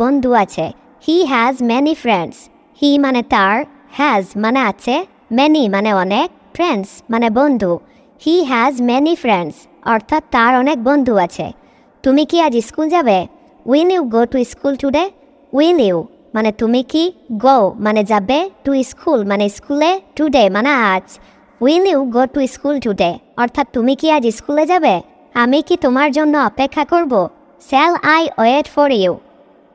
বন্ধু আছে। He has many friends he মানে তার হ্যাজ মানে আছে ম্যানি মানে অনেক ফ্রেন্ডস মানে বন্ধু। হি হ্যাজ ম্যানি ফ্রেন্ডস অর্থাৎ তার অনেক বন্ধু আছে। তুমি কি আজ স্কুল যাবে? Will you go to school today will you মানে তুমি কি গো মানে যাবে টু স্কুল মানে স্কুলে টুডে মানে আজ। Will you go to school today অর্থাৎ তুমি কি আজ স্কুলে যাবে? আমি কি তোমার জন্য অপেক্ষা করব? Shall I wait for you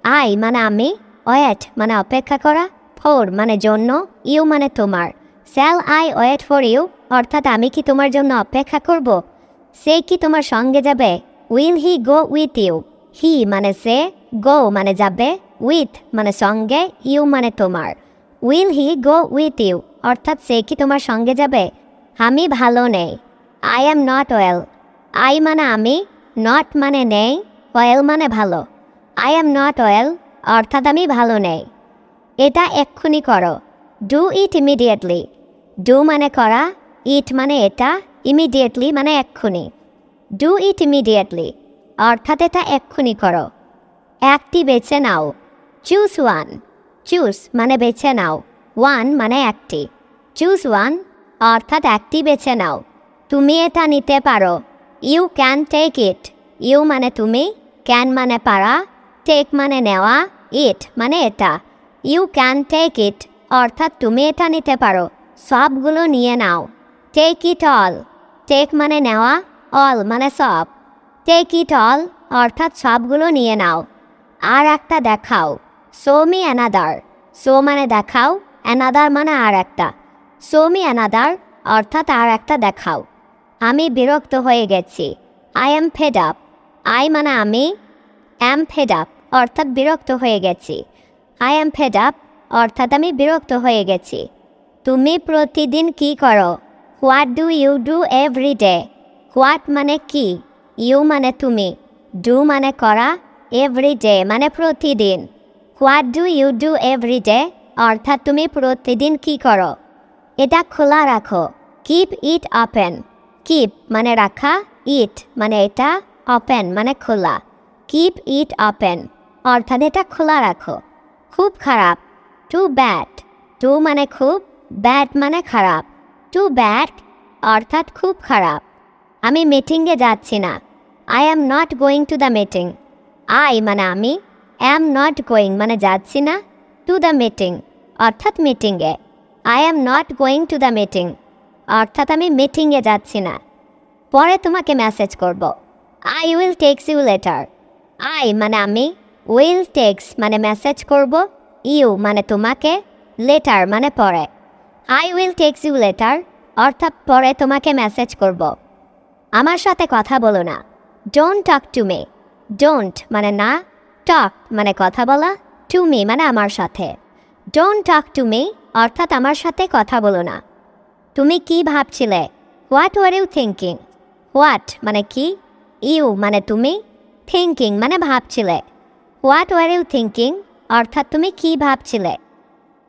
I মানে আমি ওয়েট মানে অপেক্ষা করা, ফোর মানে জন্য, ইউ মানে তোমার। Shall I wait for you, অর্থাৎ আমি কি তোমার জন্য অপেক্ষা করব? সে কি তোমার সঙ্গে যাবে? Will he go with you? He মানে সে, গো মানে যাবে, উইথ মানে সঙ্গে, ইউ মানে তোমার। Will he go with you, অর্থাৎ সে কি তোমার সঙ্গে যাবে? আমি ভালো নেই। I am not well. I মানে আমি, নট মানে নেই, ওয়েল মানে ভালো। আই অ্যাম নট ওয়েল অর্থাৎ আমি ভালো নেই। এটা এক্ষুনি করো। ডু ইট ইমিডিয়েটলি ডু মানে করা ইট মানে এটা ইমিডিয়েটলি মানে এক্ষুনি। ডু ইট ইমিডিয়েটলি অর্থাৎ এটা এক্ষুনি করো। একটি বেছে নাও। চুজ ওয়ান চুজ মানে বেছে নাও। ওয়ান মানে একটি। চুজ ওয়ান অর্থাৎ একটি বেছে নাও। তুমি এটা নিতে পারো। You can take it you মানে তুমি ক্যান মানে পারা। টেক মানে নেওয়া ইট মানে এটা। ইউ ক্যান টেক ইট অর্থাৎ তুমি এটা নিতে পারো। সবগুলো নিয়ে নাও। টেক ইট অল টেক মানে নেওয়া অল মানে সব। টেক ইট অল অর্থাৎ সবগুলো নিয়ে নাও। আর একটা দেখাও। সো মি অ্যানাদার সো মানে দেখাও অ্যানাদার মানে আর একটা। সো মি অ্যানাদার অর্থাৎ আর একটা দেখাও। আমি বিরক্ত হয়ে গেছি। I am fed up I মানে আমি অ্যাম ফেড আপ অর্থাৎ বিরক্ত হয়ে গেছি। আই এম ফেড আপ অর্থাৎ আমি বিরক্ত হয়ে গেছি। তুমি প্রতিদিন কি করো? What do you do every day what মানে কি? ইউ মানে তুমি। ডু মানে করা? এভরি ডে মানে প্রতিদিন। What do you do every day অর্থাৎ তুমি প্রতিদিন কি করো? এটা খোলা রাখো। কিপ ইট ওপেন কিপ মানে রাখা ইট মানে এটা ওপেন মানে খোলা। কিপ ইট ওপেন অর্থাৎ এটা খোলা রাখো। খুব খারাপ। টু ব্যাট টু মানে খুব ব্যাট মানে খারাপ। টু ব্যাট অর্থাৎ খুব খারাপ। আমি মিটিংয়ে যাচ্ছি না। I am not going to the meeting I মানে আমি অ্যাম নট গোয়িং মানে যাচ্ছি না। টু দ্য মিটিং অর্থাৎ মিটিংয়ে I am not going to the meeting অর্থাৎ আমি মিটিংয়ে যাচ্ছি না। পরে তোমাকে মেসেজ করব। I will text you later I মানে আমি উইল টেক্স মানে মেসেজ করব ইউ মানে তোমাকে লেটার মানে পরে I will text you later অর্থাৎ পরে তোমাকে মেসেজ করব আমার সাথে কথা বলো না don't talk to me don't মানে না টক মানে কথা বলা টু মি মানে আমার সাথে ডোন্ট টক টু মি অর্থাৎ আমার সাথে কথা বলো না তুমি কি ভাবছিলে what were you thinking what মানে কি ইউ মানে তুমি থিঙ্কিং মানে ভাবছিলে হোয়াট ওয়ার ইউ থিঙ্কিং অর্থাৎ তুমি কি ভাবছিলে?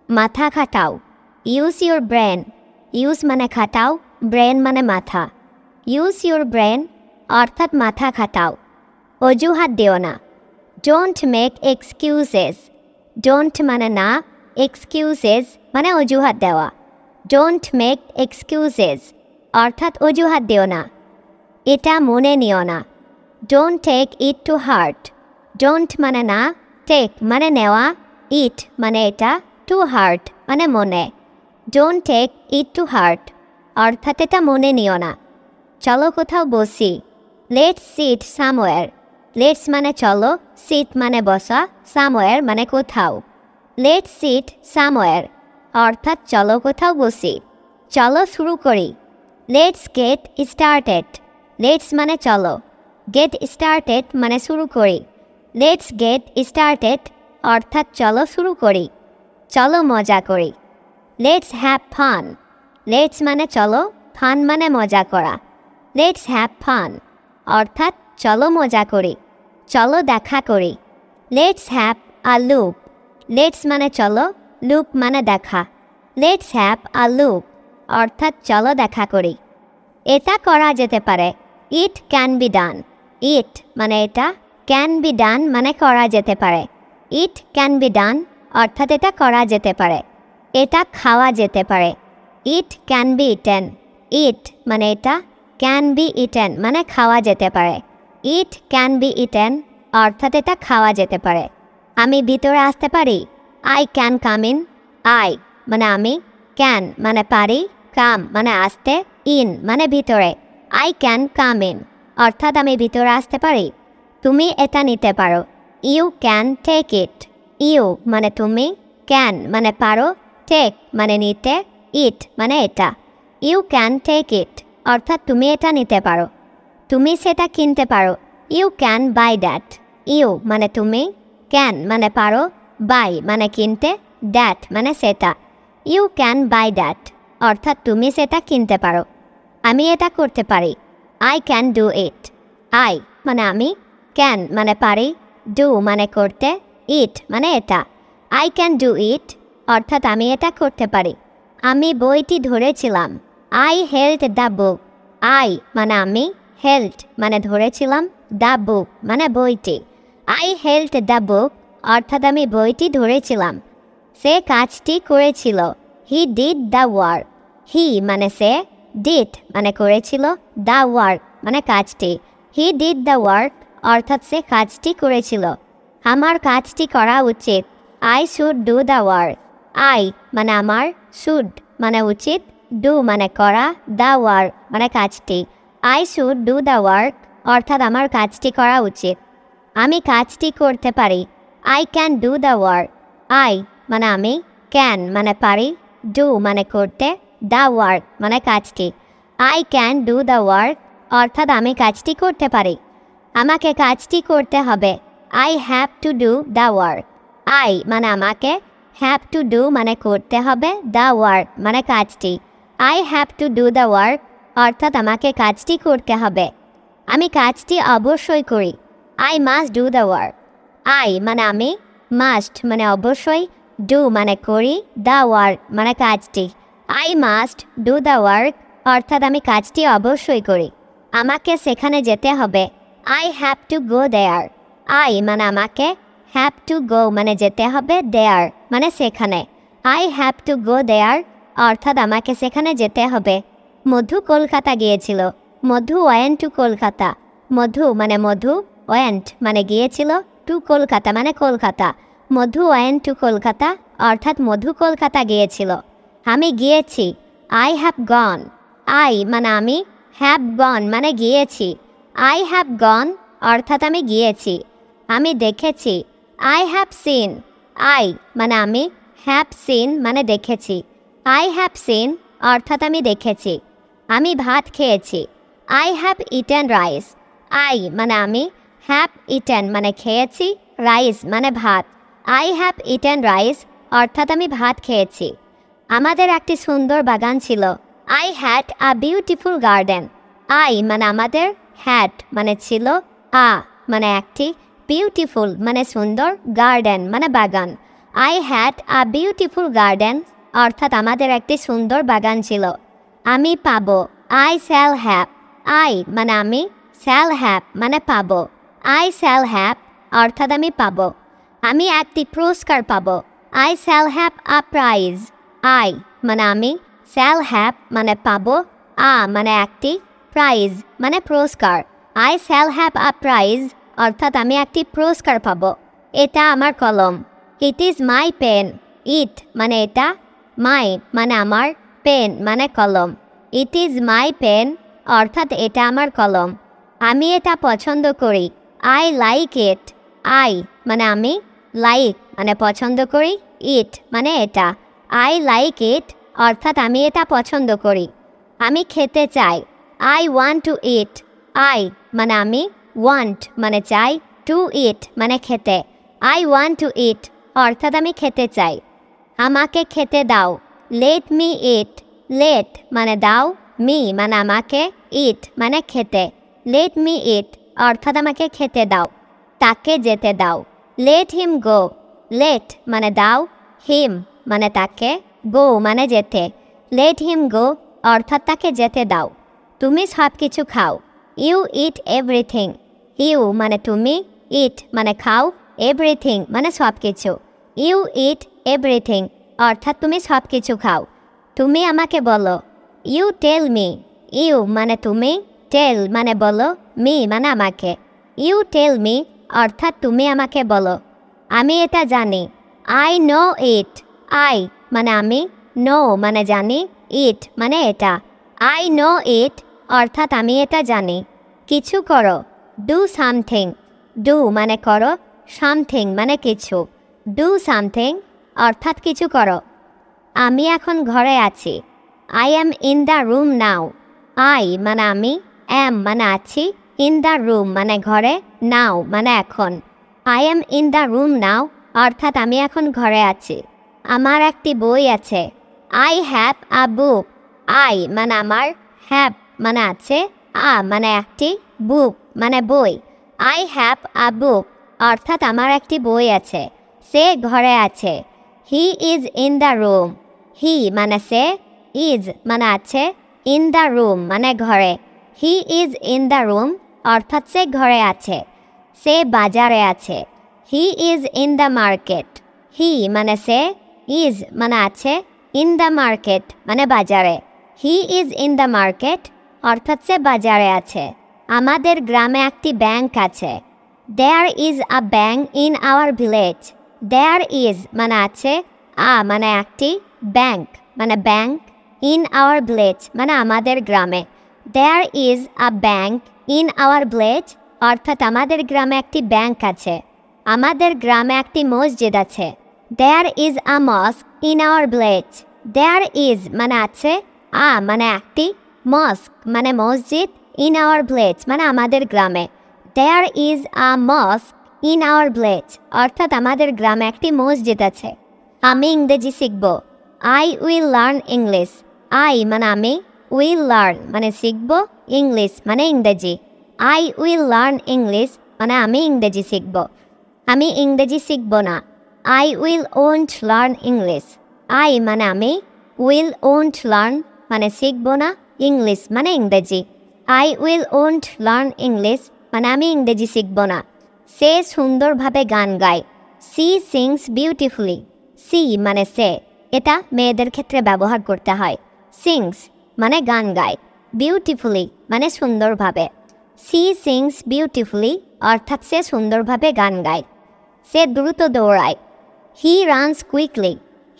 মাথা খাটাও। ইউজ ইউর ব্রেন ইউজ মানে খাটাও ব্রেন মানে মাথা। ইউজ ইউর ব্রেন অর্থাৎ মাথা খাটাও। অজুহাত দিও না। ডোন্ট মেক এক্সকিউজেস ডোন্ট মানে না এক্সকিউজেস মানে অজুহাত দেওয়া। ডোন্ট মেক এক্সকিউজেস অর্থাৎ অজুহাত দিও না। এটা মনে নিও না। Don't take it to heart don't মানে না টেক মানে নেওয়া ইট মানে এটা টু হার্ট মানে মনে don't take it to heart অর্থাৎ এটা মনে নিও না চলো কোথাও বসি লেটস সিট সামওয়্যার লেটস মানে চলো সিট মানে বসা সামওয়্যার মানে কোথাও লেটস সিট সামওয়্যার অর্থাৎ চলো কোথাও বসি চলো শুরু করি লেটস গেট স্টার্টেড লেটস মানে চলো গেট স্টার্টেড মানে শুরু করি লেটস গেট স্টার্টেড অর্থাৎ চলো শুরু করি। চলো মজা করি। লেটস হ্যাভ ফান লেটস মানে চলো ফান মানে মজা করা। লেটস হ্যাভ ফান অর্থাৎ চলো মজা করি। চলো দেখা করি। Let's have a loop let's মানে চলো লুপ মানে দেখা। লেটস হ্যাভ আ লুপ অর্থাৎ চলো দেখা করি। এটা করা যেতে পারে। ইট ক্যান বি ডান ইট মানে এটা ক্যান বি ডান মানে করা যেতে পারে। ইট ক্যান বি ডান অর্থাৎ এটা করা যেতে পারে। এটা খাওয়া যেতে পারে। It can be eaten it মানে এটা ক্যান বি ইটেন মানে খাওয়া যেতে পারে। ইট ক্যান বি ইটেন অর্থাৎ এটা খাওয়া যেতে পারে। আমি ভিতরে আসতে পারি? I can come in I মানে আমি। ক্যান মানে পারি। কাম মানে আসতে। ইন মানে ভিতরে। আই ক্যান কাম ইন অর্থাৎ আমি ভিতরে আসতে পারি। তুমি এটা নিতে পারো। You can take it you মানে তুমি ক্যান মানে পারো টেক মানে নিতে ইট মানে এটা। ইউ ক্যান টেক ইট অর্থাৎ তুমি এটা নিতে পারো। তুমি সেটা কিনতে পারো। You can buy that you মানে তুমি ক্যান মানে পারো বাই মানে কিনতে দ্যাট মানে সেটা। ইউ ক্যান বাই দ্যাট অর্থাৎ তুমি সেটা কিনতে পারো। আমি এটা করতে পারি। I can do it I মানে আমি ক্যান মানে পারি ডু মানে করতে ইট মানে এটা। আই ক্যান ডু ইট অর্থাৎ আমি এটা করতে পারি। আমি বইটি ধরেছিলাম। I held the book I মানে আমি হেল্ড মানে ধরেছিলাম দ্য বুক মানে বইটি। আই হেল্ড দ্য বুক অর্থাৎ আমি বইটি ধরেছিলাম। সে কাজটি করেছিল। He did the work he মানে সে ডিড মানে করেছিল দ্য ওয়ার্ক মানে কাজটি। হি ডিড দ্য ওয়ার্ক অর্থাৎ সে কাজটি করেছিল। আমার কাজটি করা উচিত। I should do the work I মানে আমার শুড মানে উচিত। ডু মানে করা দ্য ওয়ার্ক মানে কাজটি। I should do the work অর্থাৎ আমার কাজটি করা উচিত। আমি কাজটি করতে পারি। I can do the work I মানে আমি ক্যান মানে পারি। ডু মানে করতে দ্য ওয়ার্ক মানে কাজটি। I can do the work অর্থাৎ আমি কাজটি করতে পারি। আমাকে কাজটি করতে হবে। I have to do the work I মানে আমাকে হ্যাভ টু ডু মানে করতে হবে দ্য ওয়ার্ক মানে কাজটি। I have to do the work অর্থাৎ আমাকে কাজটি করতে হবে। আমি কাজটি অবশ্যই করি। I must do the work I মানে আমি মাস্ট মানে অবশ্যই ডু মানে করি দ্য ওয়ার্ক মানে কাজটি। I must do the work অর্থাৎ আমি কাজটি অবশ্যই করি। আমাকে সেখানে যেতে হবে। I have to go there I মানে আমাকে হ্যাভ টু গো মানে যেতে হবে দেয়ার মানে সেখানে. I have to go there অর্থাৎ আমাকে সেখানে যেতে হবে। মধু কলকাতা গিয়েছিল। Madhu went to Kolkata. মধু মানে মধু, ওয়েন্ট মানে গিয়েছিল, টু কলকাতা মানে কলকাতা। মধু ওয়েন টু কলকাতা, অর্থাৎ মধু কলকাতা গিয়েছিল। আমি গিয়েছি। আই হ্যাভ গন আই মানে আমি হ্যাভ গন মানে গিয়েছি। আই হ্যাভ গন অর্থাৎ আমি গিয়েছি। আমি দেখেছি। আই হ্যাভ সিন আই মানে আমি। হ্যাভ সিন মানে দেখেছি। আই হ্যাভ সিন অর্থাৎ আমি দেখেছি। আমি ভাত খেয়েছি। I have eaten rice I মানে আমি। হ্যাভ ইটেন মানে খেয়েছি। রাইস মানে ভাত। আই হ্যাভ ইটেন রাইস অর্থাৎ আমি ভাত খেয়েছি। আমাদের একটি সুন্দর বাগান ছিল। I had a beautiful garden I মানে আমাদের হ্যাড মানে ছিল আ মানে একটি বিউটিফুল মানে সুন্দর গার্ডেন মানে বাগান। I had a beautiful garden অর্থাৎ আমাদের একটি সুন্দর বাগান ছিল। আমি পাবো আই স্যাল হ্যাপ আই মানে আমি স্যাল হ্যাপ মানে পাবো। আই স্যাল হ্যাপ অর্থাৎ আমি পাবো। আমি একটি পুরস্কার পাবো। I shall have a prize I মানে আমি স্যাল হ্যাপ মানে পাবো। আ মানে একটি প্রাইজ মানে পুরস্কার। I shall have a prize অর্থাৎ আমি একটি পুরস্কার পাব। এটা আমার কলম। ইট ইজ মাই পেন ইট মানে এটা মাই মানে আমার পেন মানে কলম। ইট ইজ মাই পেন অর্থাৎ এটা আমার কলম। আমি এটা পছন্দ করি। আই লাইক ইট আই মানে আমি লাইক মানে পছন্দ করি। ইট মানে এটা। আই লাইক ইট অর্থাৎ আমি এটা পছন্দ করি। আমি খেতে চাই। I want to eat I মানে আমি ওয়ান্ট মানে চাই টু ইট মানে খেতে আই ওয়ান্ট টু ইট অর্থাৎ আমি খেতে চাই আমাকে খেতে দাও লেট মি ইট লেট মানে দাও মি মানে আমাকে ইট মানে খেতে লেট মি ইট অর্থাৎ আমাকে খেতে দাও তাকে যেতে দাও লেট হিম গো লেট মানে দাও হিম মানে তাকে গো মানে যেতে লেট হিম গো অর্থাৎ তাকে যেতে দাও তুমি সব কিছু খাও। ইউ ইট এভরিথিং ইউ মানে তুমি ইট মানে খাও এভরিথিং মানে সব কিছু। ইউ ইট এভরিথিং অর্থাৎ তুমি সব কিছু খাও। তুমি আমাকে বলো ইউ টেল মি ইউ মানে তুমি টেল মানে বলো মি মানে আমাকে। ইউ টেল মি অর্থাৎ তুমি আমাকে বলো। আমি এটা জানি। আই নো ইট আই মানে আমি নো মানে জানি ইট মানে এটা। আই নো ইট অর্থাৎ আমি এটা জানি। কিছু করো। ডু সামথিং ডু মানে করো। সামথিং মানে কিছু। ডু সামথিং অর্থাৎ কিছু করো। আমি এখন ঘরে আছি। I am in the room now I মানে আমি অ্যাম মানে আছি ইন দ্য রুম মানে ঘরে নাও মানে এখন। I am in the room now অর্থাৎ আমি এখন ঘরে আছি। আমার একটি বই আছে। I have a book I মানে আমার হ্যাভ মানে আছে, আ মানে একটি বুক মানে বই। আই হ্যাভ আ বুক, অর্থাৎ আমার একটি বই আছে, সে ঘরে আছে। He is in the room, he মানে সে, ইজ মানে আছে, ইন দ্য রুম মানে ঘরে। He is in the room, অর্থাৎ সে ঘরে আছে, সে বাজারে আছে। He is in the market, he মানে সে, ইজ মানে আছে, ইন দ্য মার্কেট মানে বাজারে। He is in the market অর্থাৎ সে বাজারে আছে। আমাদের গ্রামে একটি ব্যাংক আছে। There is a bank in our village there is মানে আছে, আ মানে একটি ব্যাংক মানে ব্যাংক ইন আওয়ার ভিলেজ মানে আমাদের গ্রামে। There is a bank in our village অর্থাৎ আমাদের গ্রামে একটি ব্যাংক আছে। আমাদের গ্রামে একটি মসজিদ আছে। There is a mosque in our village there is মানে আছে, আ মানে একটি মস্ক মানে মসজিদ ইন আওয়ার ভিলেজ মানে আমাদের গ্রামে। There is a mosque in our village অর্থাৎ আমাদের গ্রামে একটি মসজিদ আছে। আমি ইংরেজি শিখব। I will learn English I মানে আমি উইল লার্ন মানে শিখব ইংলিশ মানে ইংরেজি। আই উইল লার্ন ইংলিশ মানে আমি ইংরেজি শিখব। আমি ইংরেজি শিখব না। I will won't learn English I মানে আমি উইল ওন্ট লার্ন মানে শিখব না। ইংলিশ মানে ইংরেজি। I will won't learn English মানে আমি ইংরেজি শিখব না। সে সুন্দরভাবে গান গায়। সি সিংস বিউটিফুলি সি মানে সে। এটা মেয়েদের ক্ষেত্রে ব্যবহার করতে হয়। সিংস মানে গান গায়। বিউটিফুলি মানে সুন্দরভাবে। সি সিংস বিউটিফুলি অর্থাৎ সে সুন্দরভাবে গান গায়। সে দ্রুত দৌড়ায়। হি রানস কুইকলি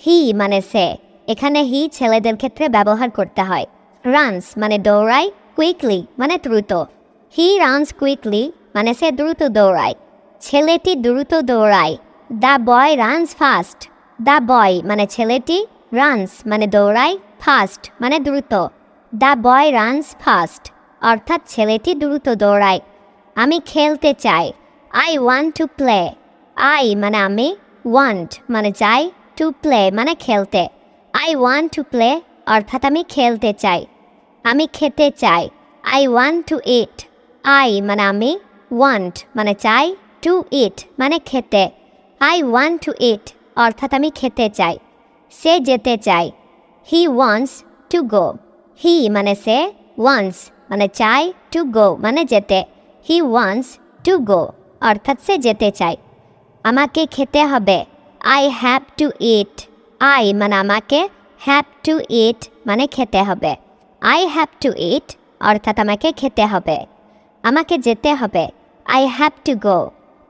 হি মানে সে। এখানে হি ছেলেদের ক্ষেত্রে ব্যবহার করতে হয়। রানস মানে দৌড়ায় কুইকলি মানে দ্রুত। হি রানস কুইকলি মানে সে দ্রুত দৌড়ায়। ছেলেটি দ্রুত দৌড়ায়। The boy runs fast the boy মানে ছেলেটি রানস মানে দৌড়ায় ফাস্ট মানে দ্রুত। দ্য বয় রানস ফাস্ট অর্থাৎ ছেলেটি দ্রুত দৌড়ায়। আমি খেলতে চাই। I want to play I মানে আমি ওয়ান্ট মানে চাই টু প্লে মানে খেলতে। আই ওয়ান্ট টু প্লে অর্থাৎ আমি খেলতে চাই। আমি খেতে চাই। I want to eat I মানে আমি ওয়ান্ট মানে চাই টু ইট মানে খেতে। আই ওয়ান্ট টু ইট অর্থাৎ আমি খেতে চাই। সে যেতে চায় হি ওয়ান্টস টু গো হি মানে সে ওয়ান্টস মানে চাই টু গো মানে যেতে। হি ওয়ান্টস টু গো অর্থাৎ সে যেতে চায় আমাকে খেতে হবে। I have to eat I মানে আমাকে হ্যাভ টু ইট মানে খেতে হবে। আই হ্যাভ টু ইট অর্থাৎ আমাকে খেতে হবে। আমাকে যেতে হবে। I have to go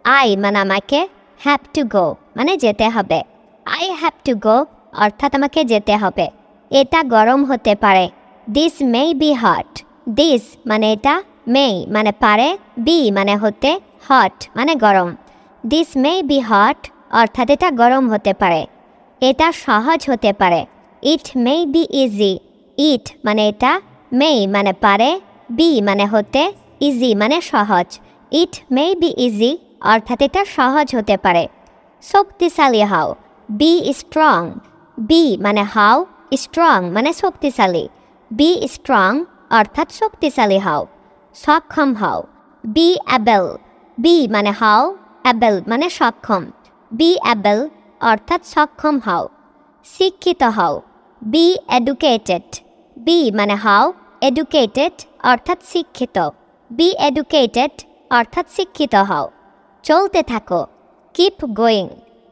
I মানে আমাকে হ্যাভ টু গো মানে যেতে হবে। আই হ্যাভ টু গো অর্থাৎ আমাকে যেতে হবে। এটা গরম হতে পারে। This may be hot this মানে এটা মে মানে পারে। বি মানে হতে হট মানে গরম। দিস মে বি হট অর্থাৎ এটা গরম হতে পারে। এটা সহজ হতে পারে। ইট মে বি ইজি ইট মানে এটা, মেই মানে পারে, বি মানে হতে, ইজি মানে সহজ। ইট মে বি ইজি, অর্থাৎ এটা সহজ হতে পারে। শক্তিশালী হও বি স্ট্রং, বি মানে হাও, স্ট্রং মানে শক্তিশালী, বি স্ট্রং অর্থাৎ শক্তিশালী হও সক্ষম হও, বি অ্যাবেল, বি মানে হাও, অ্যাবেল মানে সক্ষম, বি অ্যাবেল অর্থাৎ সক্ষম হও। শিক্ষিত হও, বি এডুকেটেড। বি মানে হাও এডুকেটেড অর্থাৎ শিক্ষিত। বি এডুকেটেড অর্থাৎ শিক্ষিত হও। চলতে থাকো। কিপ গোয়িং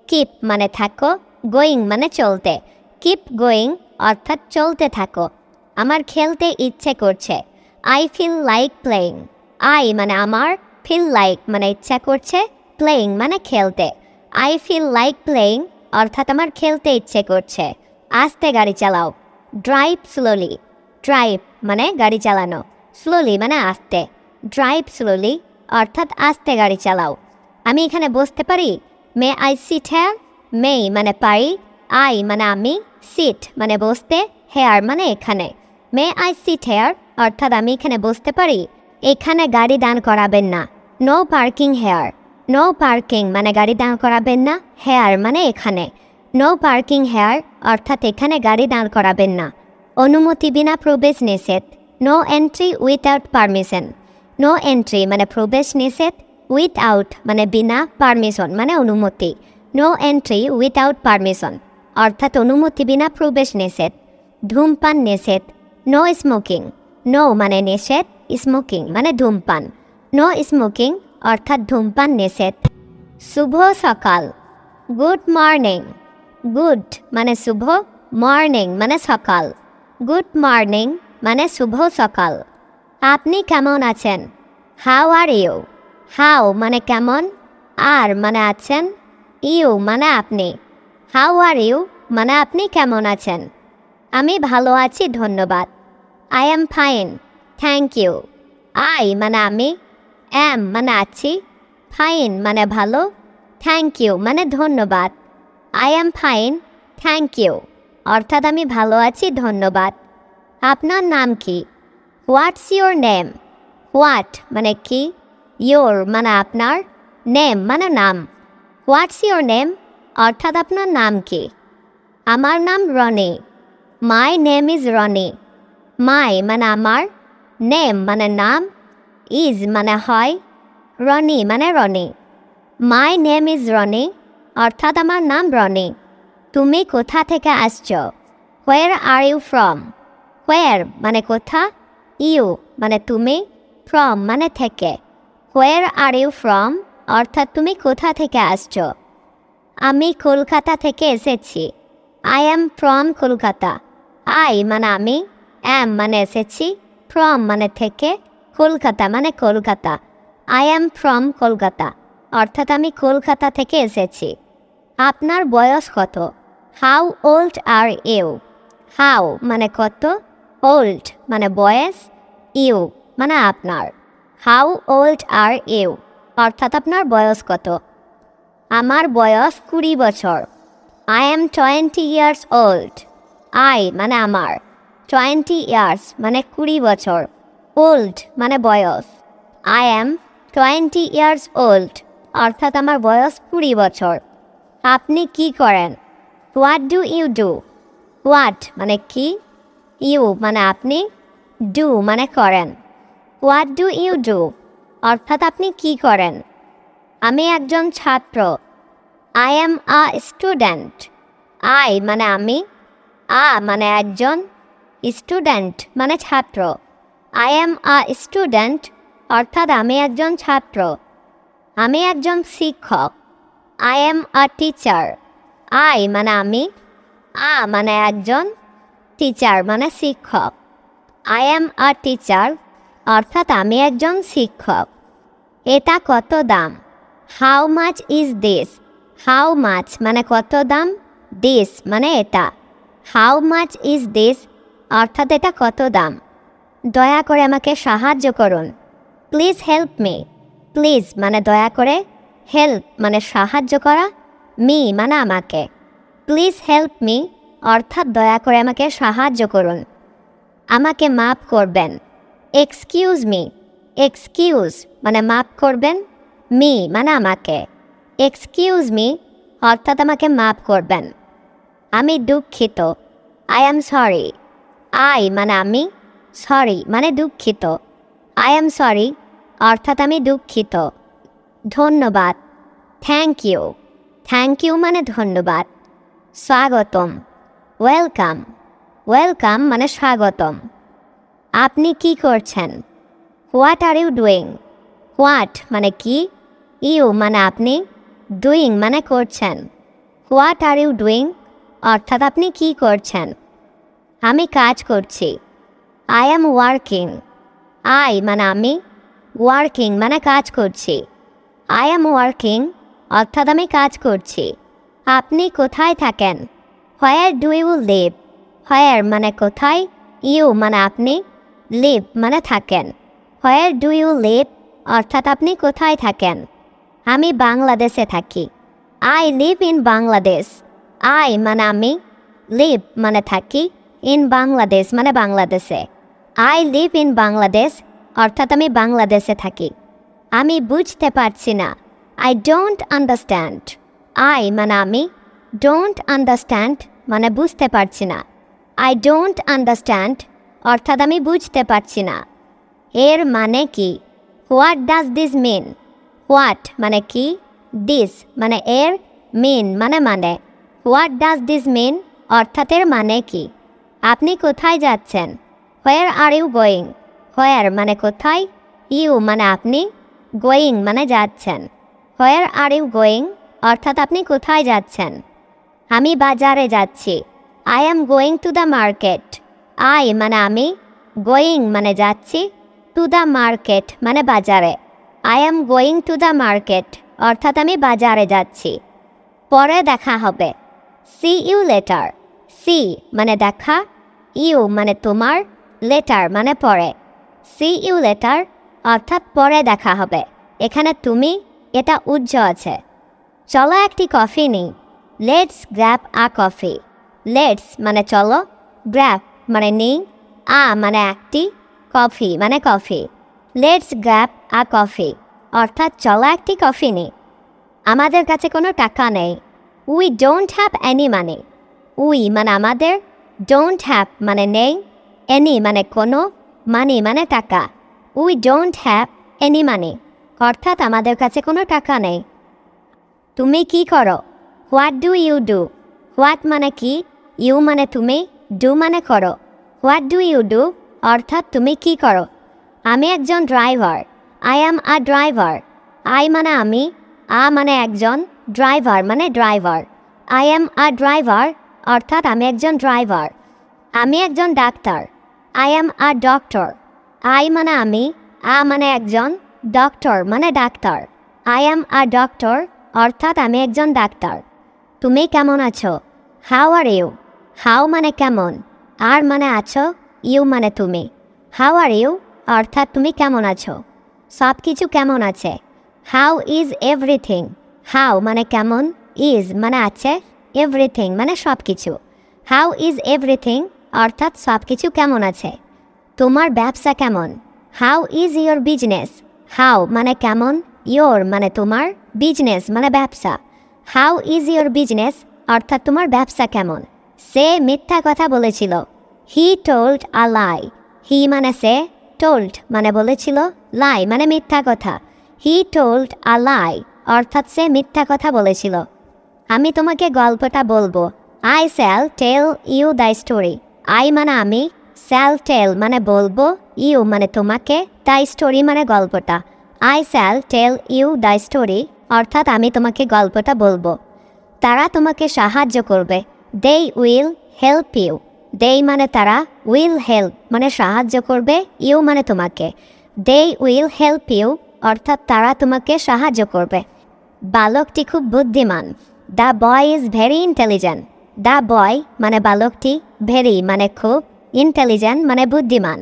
কিপ মানে থাকো গোয়িং মানে চলতে। কিপ গোয়িং অর্থাৎ চলতে থাকো। আমার খেলতে ইচ্ছে করছে। I feel like playing I মানে আমার ফিল লাইক মানে ইচ্ছা করছে। প্লেয়িং মানে খেলতে। আই ফিল লাইক প্লেয়িং অর্থাৎ আমার খেলতে ইচ্ছে করছে। আস্তে গাড়ি চালাও। ড্রাইভ স্লোলি ড্রাইভ মানে গাড়ি চালানো। স্লোলি মানে আস্তে। ড্রাইভ স্লোলি অর্থাৎ আস্তে গাড়ি চালাও। আমি এখানে বসতে পারি? মে আই সিট হ্যার মেই মানে পারি। আই মানে আমি সিট মানে বসতে হেয়ার মানে এখানে। মে আই সিট হেয়ার অর্থাৎ আমি এখানে বসতে পারি। এখানে গাড়ি দান করাবেন না। No parking here no parking মানে গাড়ি দান করাবেন না। হেয়ার মানে এখানে। নো পার্কিং হেয়ার অর্থাৎ এখানে গাড়ি দাঁড় করাবেন না। অনুমতি বিনা প্রবেশ নিষেধ। No entry without permission no entry মানে প্রবেশ নিষেধ উইথআউট মানে বিনা পারমিশন মানে অনুমতি। নো এন্ট্রি উইথআউট পারমিশন অর্থাৎ অনুমতি বিনা প্রবেশ নিষেধ। ধূমপান নিষেধ। নো স্মোকিং নো মানে নিষেধ স্মোকিং মানে ধূমপান। নো স্মোকিং অর্থাৎ ধূমপান নিষেধ। শুভ সকাল। গুড মর্নিং গুড মানে শুভ। মর্নিং মানে সকাল। গুড মর্নিং মানে শুভ সকাল। আপনি কেমন আছেন? হাউ আর ইউ হাউ মানে কেমন? আর মানে আছেন? ইউ মানে আপনি। হাউ আর ইউ মানে আপনি কেমন আছেন? আমি ভালো আছি, ধন্যবাদ। I am fine thank you I মানে আমি। অ্যাম মানে আছি। ফাইন মানে ভালো। থ্যাংক ইউ মানে ধন্যবাদ। I am fine thank you অর্থাৎ আমি ভালো আছি, ধন্যবাদ। আপনার নাম কি? হোয়াটস ইউর নেম হোয়াট মানে কি? ইয়োর মানে আপনার? নেম মানে নাম। হোয়াটস ইউর নেম অর্থাৎ আপনার নাম কি? আমার নাম Rony. My name is Rony. My মানে আমার। নেম মানে নাম। ইজ মানে হয়। রনি মানে Rony. My name is Rony. অর্থাৎ আমার নাম রনি। তুমি কোথা থেকে আসছ? Where are you from where মানে কোথা? ইউ মানে তুমি? ফ্রম মানে থেকে। হোয়ার আর ইউ ফ্রম অর্থাৎ তুমি কোথা থেকে আসছ? আমি কলকাতা থেকে এসেছি। I am from Kolkata. I মানে আমি অ্যাম মানে এসেছি। ফ্রম মানে থেকে, কলকাতা মানে Kolkata. I am from Kolkata. অর্থাৎ আমি কলকাতা থেকে এসেছি। আপনার বয়স কত? How old are you how মানে কত? ওল্ড মানে বয়স? ইউ মানে আপনার। হাউ ওল্ড আর ইউ অর্থাৎ আপনার বয়স কত? আমার বয়স কুড়ি বছর। I am twenty years old I মানে আমার। টোয়েন্টি ইয়ার্স মানে কুড়ি বছর। ওল্ড মানে বয়স। I am twenty years old অর্থাৎ আমার বয়স কুড়ি বছর। আপনি কি করেন? What do you do what মানে কি? ইউ মানে আপনি ডু মানে করেন। হোয়াট ডু ইউ ডু অর্থাৎ আপনি কি করেন? আমি একজন ছাত্র। I am a student I মানে আমি। আ মানে একজন স্টুডেন্ট মানে ছাত্র। আই এম আ স্টুডেন্ট অর্থাৎ আমি একজন ছাত্র। আমি একজন শিক্ষক। I am a teacher I মানে আমি। আ মানে একজন। টিচার মানে শিক্ষক। আই এম আ টিচার অর্থাৎ আমি একজন শিক্ষক। এটা কত দাম? How much is this how much মানে কত দাম? দিস মানে এটা। হাউ মাচ ইজ দিস অর্থাৎ এটা কত দাম? দয়া করে আমাকে সাহায্য করুন। প্লিজ হেল্প মি প্লিজ মানে দয়া করে হেল্প মানে সাহায্য করা মি মানে আমাকে। প্লিজ হেল্প মি অর্থাৎ দয়া করে আমাকে সাহায্য করুন। আমাকে মাফ করবেন। এক্সকিউজ মি এক্সকিউজ মানে মাফ করবেন। মি মানে আমাকে। এক্সকিউজ মি অর্থাৎ আমাকে মাফ করবেন। আমি দুঃখিত। আই অ্যাম সরি আই মানে আমি। সরি মানে দুঃখিত। আই অ্যাম সরি অর্থাৎ আমি দুঃখিত। ধন্যবাদ। থ্যাংক ইউ থ্যাংক ইউ মানে ধন্যবাদ। স্বাগতম। ওয়েলকাম ওয়েলকাম মানে স্বাগতম। আপনি কি করছেন? What are you doing what মানে কি? ইউ মানে আপনি। ডুইং মানে করছেন। হোয়াট আর ইউ ডুইং অর্থাৎ আপনি কি করছেন? আমি কাজ করছি। আই অ্যাম ওয়ার্কিং আই মানে আমি। ওয়ার্কিং মানে কাজ করছি। আই অ্যাম ওয়ার্কিং অর্থাৎ আমি কাজ করছি। আপনি কোথায় থাকেন? Where do you live where মানে কোথায়? ইউ মানে আপনি। লিভ মানে থাকেন। হোয়ার ডু ইউ লিভ অর্থাৎ আপনি কোথায় থাকেন? আমি বাংলাদেশে থাকি। I live in Bangladesh I মানে আমি। লিভ মানে থাকি। ইন বাংলাদেশ মানে বাংলাদেশে। আই লিভ ইন বাংলাদেশ অর্থাৎ আমি বাংলাদেশে থাকি। আমি বুঝতে পারছি না। আই ডোন্ট আন্ডারস্ট্যান্ড আই মানে আমি। ডোন্ট আন্ডারস্ট্যান্ড মানে বুঝতে পারছি না। আই ডোন্ট আন্ডারস্ট্যান্ড অর্থাৎ আমি বুঝতে পারছি না। এর মানে কি? What does this mean what মানে কি? দিস মানে এর মিন মানে মানে। হোয়াট ডাজ দিস মিন অর্থাৎ এর মানে কি? আপনি কোথায় যাচ্ছেন? Where are you going where মানে কোথায়? ইউ মানে আপনি? গোয়িং মানে যাচ্ছেন। Where are you going? অর্থাৎ আপনি কোথায় যাচ্ছেন? আমি বাজারে যাচ্ছি। I am going to the market. I মানে আমি, গোয়িং মানে যাচ্ছি। টু দ্য মার্কেট মানে বাজারে। I am going to the market, অর্থাৎ আমি বাজারে যাচ্ছি। পরে দেখা হবে। C you later. সি মানে দেখা, ইউ মানে তোমার, লেটার মানে পরে। সি ইউ লেটার অর্থাৎ পরে দেখা হবে। এখানে তুমি, এটা উজ্জ আছে। চলো একটি কফি নেই। Let's grab a coffee let's মানে চলো গ্র্যাপ মানে নেই আ মানে একটি, কফি মানে coffee. Let's grab a coffee অর্থাৎ চলো একটি কফি নেই। আমাদের কাছে কোনো টাকা নেই। We don't have any money we মানে আমাদের ডোন্ট হ্যাভ মানে নেই। এনি মানে কোনো মানি মানে টাকা। We don't have any money অর্থাৎ আমাদের কাছে কোনো টাকা নেই। তুমি কি করো? What do you do what মানে কি? ইউ মানে তুমি ডু মানে করো। হোয়াট ডু ইউ ডু অর্থাৎ তুমি কি করো? আমি একজন driver I am a driver I মানে আমি, আ মানে একজন ড্রাইভার মানে driver I am a driver অর্থাৎ আমি একজন ড্রাইভার আমি একজন doctor. I am a doctor I মানে আমি, আ মানে একজন ডক্টর মানে ডাক্তার। আই অ্যাম আ ডক্টর অর্থাৎ আমি একজন ডাক্তার। তুমি কেমন আছো? হাউ আর ইউ হাউ মানে কেমন? আর মানে আছো? ইউ মানে তুমি। হাউ আর ইউ অর্থাৎ তুমি কেমন আছো? সব কিছু কেমন আছে? হাউ ইজ এভরিথিং হাউ মানে কেমন? ইজ মানে আছে? এভরিথিং মানে সব কিছু হাউ ইজ এভরিথিং অর্থাৎ সব কিছু কেমন আছে? তোমার ব্যবসা কেমন? How is your business how মানে কেমন? ইয়োর মানে তোমার বিজনেস মানে ব্যবসা। হাউ ইজ ইয়োর বিজনেস অর্থাৎ তোমার ব্যবসা কেমন? সে মিথ্যা কথা বলেছিল। হি টোল্ড আ লাই হি মানে সে টোল্ড মানে বলেছিল লাই মানে মিথ্যা কথা। হি টোল্ড আ লাই অর্থাৎ সে মিথ্যা কথা বলেছিল। আমি তোমাকে গল্পটা বলব। I shall tell you the story I মানে আমি স্যাল টেল মানে বলব, ইউ মানে তোমাকে দ্য স্টোরি মানে গল্পটা। I shall tell you the story, অর্থাৎ আমি তোমাকে গল্পটা বলব। তারা তোমাকে সাহায্য করবে। দে উইল হেল্প ইউ দেই মানে তারা উইল হেল্প মানে সাহায্য করবে, ইউ মানে তোমাকে। দে উইল হেল্প ইউ অর্থাৎ তারা তোমাকে সাহায্য করবে। বালকটি খুব বুদ্ধিমান। The boy is very intelligent the boy মানে বালকটি ভেরি মানে খুব ইন্টেলিজেন্ট মানে বুদ্ধিমান।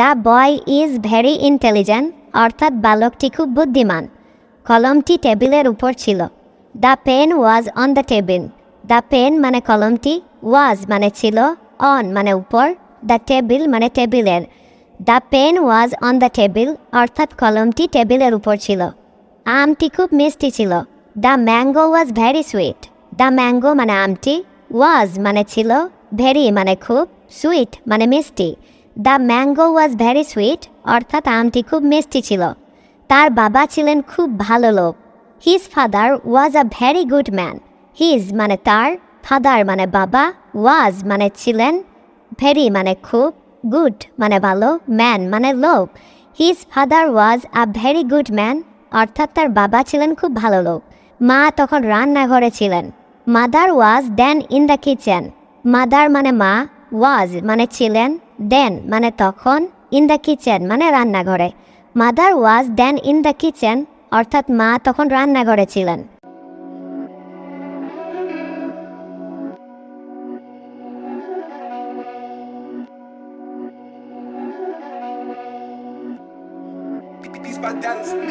The boy is very intelligent অর্থাৎ বালকটি খুব বুদ্ধিমান। কলমটি টেবিলের উপর ছিল। The pen was on the table the pen মানে কলমটি ওয়াজ মানে ছিল অন মানে উপর। দ্য টেবিল মানে টেবিলের। The pen was on the table অর্থাৎ কলমটি টেবিলের উপর ছিল। আমটি খুব মিষ্টি ছিল। The mango was very sweet the mango মানে আমটি ওয়াজ মানে ছিল ভেরি মানে খুব সুইট মানে মিষ্টি। The mango was very sweet অর্থাৎ আমটি খুব মিষ্টি ছিল। তার বাবা ছিলেন খুব ভালো লোক। His father was a very good man his মানে তার ফাদার মানে বাবা ওয়াজ মানে ছিলেন ভেরি মানে খুব গুড মানে ভালো ম্যান মানে লোক his father was a very good man অর্থাৎ তার বাবা ছিলেন খুব ভালো লোক। মা তখন রান্নাঘরে ছিলেন। Mother was then in the kitchen mother মানে মা ওয়াজ মানে ছিলেন দেন মানে তখন ইন দ্য কিচেন মানে রান্নাঘরে mother was then in the kitchen অর্থাৎ মা তখন রান্নাঘরে ছিলেন dance.